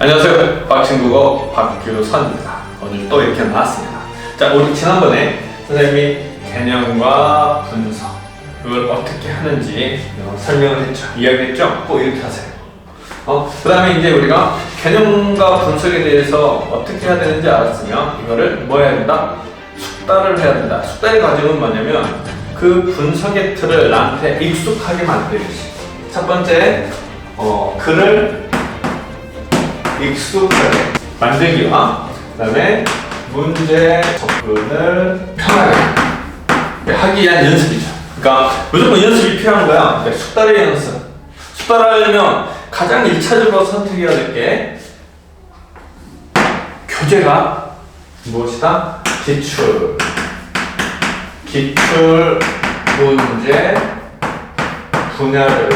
안녕하세요. 박친국어 박규선입니다. 오늘 또 이렇게 나왔습니다. 자, 우리 지난번에 선생님이 개념과 분석, 그걸 어떻게 하는지 어, 설명을 했죠. 이야기했죠? 꼭 이렇게 하세요. 어, 그 다음에 이제 우리가 개념과 분석에 대해서 어떻게 해야 되는지 알았으면 이거를 뭐 해야 된다? 숙달을 해야 된다. 숙달의 과정은 뭐냐면 그 분석의 틀을 나한테 익숙하게 만들기. 첫 번째, 어, 글을 익숙하게 만들기와 그다음에 문제 접근을 편하게 하기 위한 연습이죠. 그러니까 무조건 연습이 필요한 거야. 그러니까 숙달의 연습. 숙달하려면 가장 1차적으로 선택해야 될 게 교재가 무엇이다? 기출. 기출 문제 분야를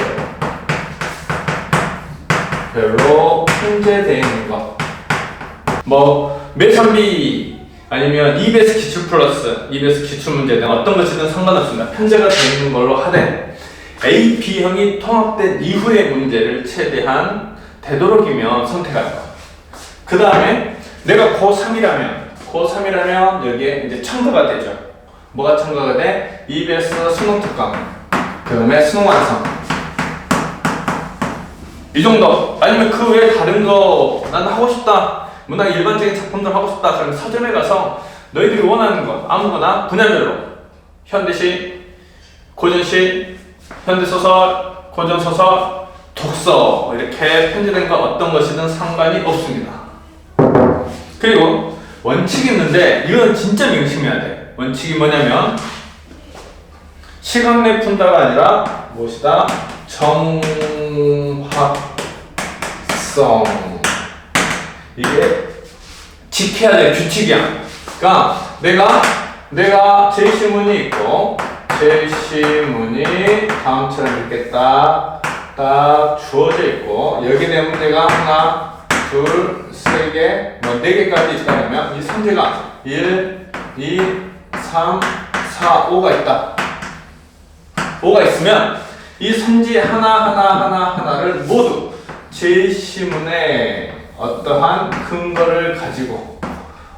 별로 편제되어 있는 것. 뭐 매산비 아니면 EBS 기출 플러스, EBS 기출 문제 등 어떤 것이든 상관없습니다. 편제가 되어 있는 걸로 하되 A, B형이 통합된 이후의 문제를 최대한 되도록이면 선택할 것. 그 다음에 내가 고3이라면 고3이라면 여기에 이제 첨가가 되죠. 뭐가 첨가가 돼? EBS 수능 특강, 그 다음에 수능 완성, 이 정도. 아니면 그 외에 다른 거 난 하고 싶다. 문학 일반적인 작품들 하고 싶다. 그러면 서점에 가서 너희들이 원하는 거 아무거나 분야별로. 현대시 고전시 현대소설 고전소설 독서. 이렇게 편집된 거 어떤 것이든 상관이 없습니다. 그리고 원칙이 있는데 이건 진짜 명심해야 돼. 원칙이 뭐냐면 시간 내 푼다가 아니라 무엇이다? 정 확성 이게 지켜야 될 규칙이야. 그러니까 내가 내가 제시문이 있고 제시문이 다음처럼 이렇게 딱딱 주어져 있고 여기 내 문제가 하나 둘 세 개, 뭐 네 개까지 있다면 이 선제가 1, 2, 3, 4, 5가 있다. 5가 있으면 이 선지 하나하나 하나 하나를 모두 제시문에 어떠한 근거를 가지고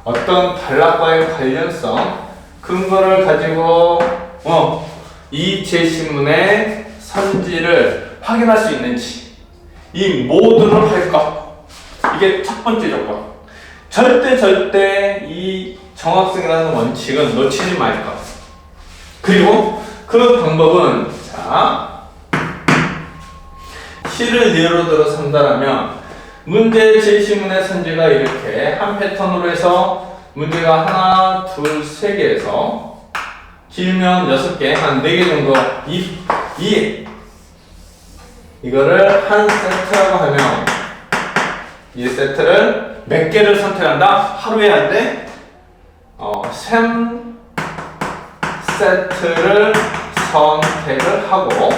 어떤 단락과의 관련성 근거를 가지고 어, 이 제시문의 선지를 확인할 수 있는지 이 모두를 할 것. 이게 첫 번째 조건. 절대 절대 이 정확성이라는 원칙은 놓치지 말 것. 그리고 그 방법은 자 시를 예로 들어 산다라면 문제 제시문의 선지가 이렇게 한 패턴으로 해서 문제가 하나, 둘, 세 개에서 길면 여섯 개, 한 네 개 정도 이, 이 이거를 한 세트라고 하면 이 세트를 몇 개를 선택한다? 하루에 할 때 어, 3 세트를 선택을 하고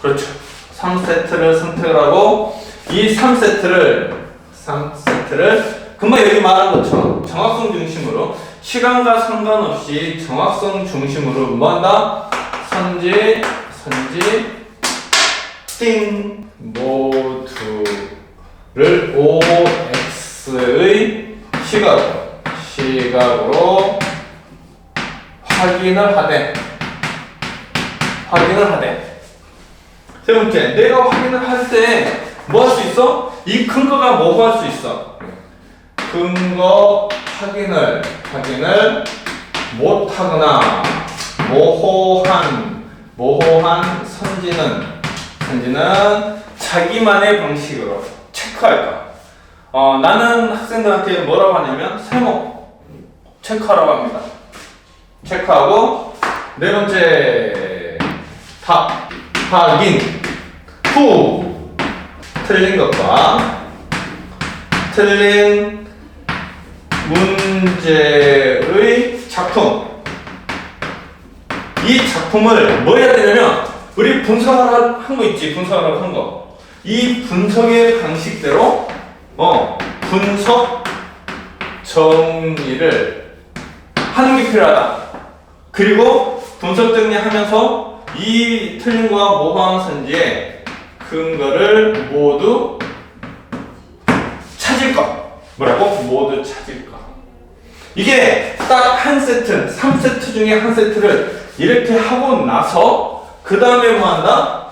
그렇죠. 3세트를 선택을 하고 이 3세트를 3세트를 금방 여기 말한 것처럼 정확성 중심으로 시간과 상관없이 정확성 중심으로 뭐 한다? 선지 선지 띵 모두를 OX의 시각으로 시각으로 확인을 하되 확인을 하되 세 번째, 내가 확인을 할 때 뭐 할 수 있어? 이 근거가 뭐고 할 수 있어? 근거 확인을 확인을 못하거나 모호한 모호한 선지는 선지는 자기만의 방식으로 체크할까? 어, 나는 학생들한테 뭐라고 하냐면 세모 체크하라고 합니다. 체크하고 네 번째 답 확인 후. 틀린 것과 틀린 문제의 작품. 이 작품을 뭐 해야 되냐면 우리 분석을 한거 있지 분석을 한 거. 이 분석의 방식대로 어 분석 정리를 하는 게 필요하다. 그리고 분석 정리하면서 이 거와 모호한 선지의 근거를 모두 뭐라고? 모두 찾을 것. 이게 딱 한 세트, 3세트 중에 한 세트를 이렇게 하고 나서 그 다음에 뭐 한다?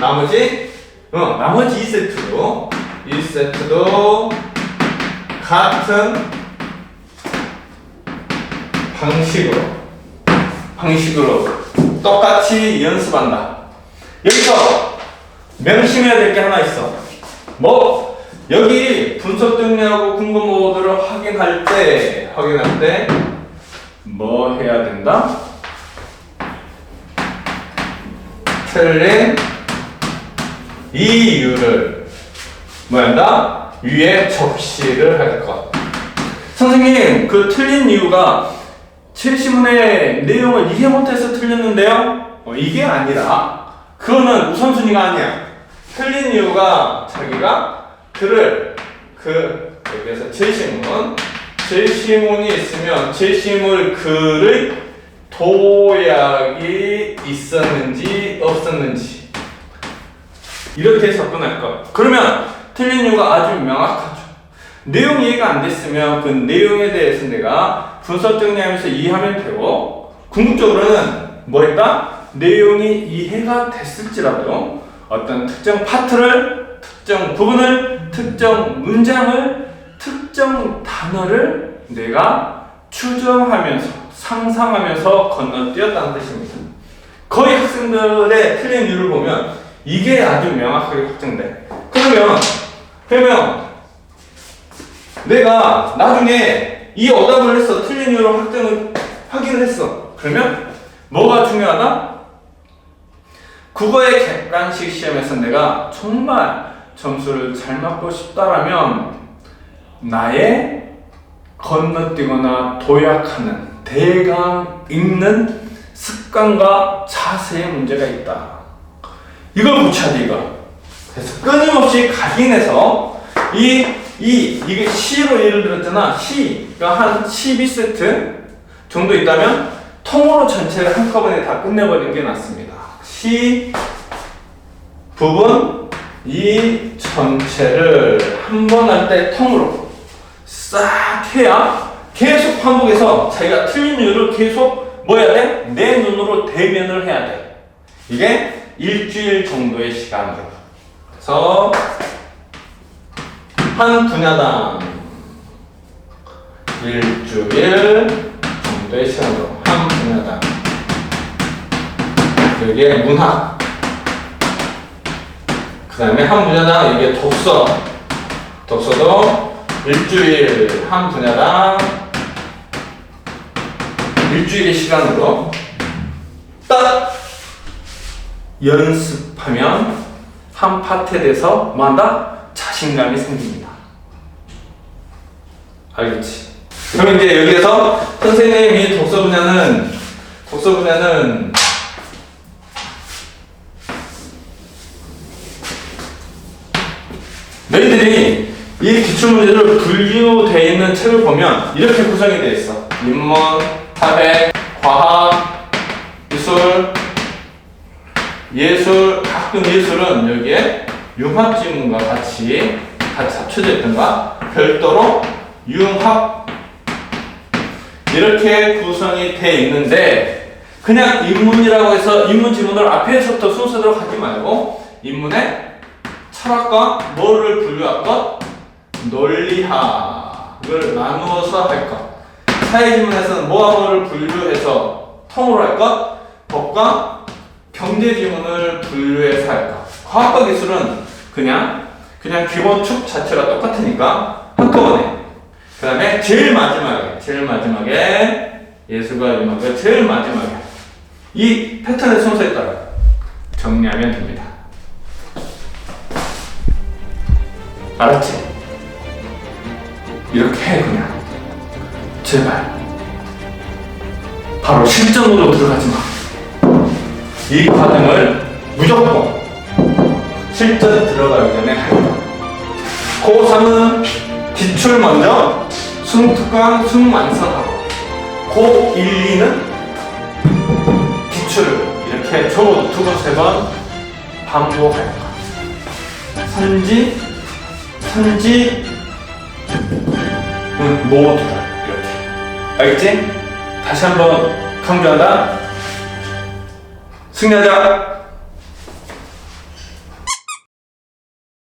나머지 어, 나머지 2세트도 1세트도 같은 방식으로 방식으로 똑같이 연습한다. 여기서 명심해야 될 게 하나 있어. 뭐 여기 분석 정리하고 궁금 모드를 확인할 때 확인할 때 뭐 해야 된다? 틀린 이유를 뭐 한다? 위에 적시를 할 것. 선생님, 그 틀린 이유가 최시문의 내용을 이해 못해서 틀렸는데요? 어, 이게 아니라 그거는 우선순위가 아니야. 틀린 이유가 자기가 글을 그 여기에서 제시문 제시문이 있으면 제시물 글의 도약이 있었는지 없었는지 이렇게 접근할 것. 그러면 틀린 이유가 아주 명확하죠. 내용 이해가 안 됐으면 그 내용에 대해서 내가 분석 정리하면서 이해하면 되고 궁극적으로는 뭐 했다? 내용이 이해가 됐을지라도 어떤 특정 파트를 특정 부분을 특정 문장을 특정 단어를 내가 추정하면서 상상하면서 건너뛰었다는 뜻입니다. 거의 학생들의 틀린 이유를 보면 이게 아주 명확하게 확정돼. 그러면 그러면 내가 나중에 이 오답을 해서 틀린 이유를 확정을 확인을 했어. 그러면 뭐가 중요하다? 국어의 객관식 시험에서 내가 정말 점수를 잘 맞고 싶다라면 나의 건너뛰거나 도약하는 대강 읽는 습관과 자세에 문제가 있다. 이걸 고쳐야 돼 이거. 그래서 끊임없이 각인해서 이, 이, 이게 C로 예를 들었잖아. C가 한 12세트 정도 있다면 통으로 전체를 한꺼번에 다 끝내버리는 게 낫습니다. C 부분 이 전체를 한 번 할 때 통으로 싹 해야 계속 반복해서 자기가 틀린 이유를 계속 뭐 해야 돼? 내 눈으로 대면을 해야 돼. 이게 일주일 정도의 시간으로. 그래서 한 분야당. 일주일 정도의 시간으로 한 분야당. 여기에 문학. 그 다음에 한 분야당 이게 독서. 독서도 일주일 한 분야당. 일주일의 시간으로 딱 연습하면 한 파트에 대해서 뭐 한다? 자신감이 생깁니다. 알겠지? 그럼 이제 여기에서 선생님 이 독서 분야는 독서 분야는 너희들이 이 기출문제를 분류되어 있는 책을 보면 이렇게 구성이 되어 있어. 인문, 사회, 과학, 기술, 예술, 가끔 예술은 여기에 융합지문과 같이 같이 합쳐져 있던가 별도로 융합 이렇게 구성이 돼 있는데 그냥 인문이라고 해서 인문 지문을 앞에서부터 순서대로 하지 말고 인문에 철학과 뭐를 분류할 것? 논리학을 나누어서 할 것. 사회지문에서는 뭐와 뭐를 분류해서 통으로 할 것? 법과 경제지문을 분류해서 할 것. 과학과 기술은 그냥 그냥 기본 축 자체가 똑같으니까 한꺼번에. 그 다음에 제일 마지막에 제일 마지막에 예술과 음악의 제일 마지막에 이 패턴의 순서에 따라 정리하면 됩니다. 알았지? 이렇게 해 그냥 제발 바로 실전으로 들어가지 마. 이 과정을 무조건 실전 들어가기 전에 한다. 고3은 기출 먼저 순특강 순완성하고 고 1, 2는 기출을 이렇게 적어도 두 번, 세 번 반복할 것. 선지, 선지, 모두 다 이렇게 알겠지? 다시 한번 강조한다 승리하자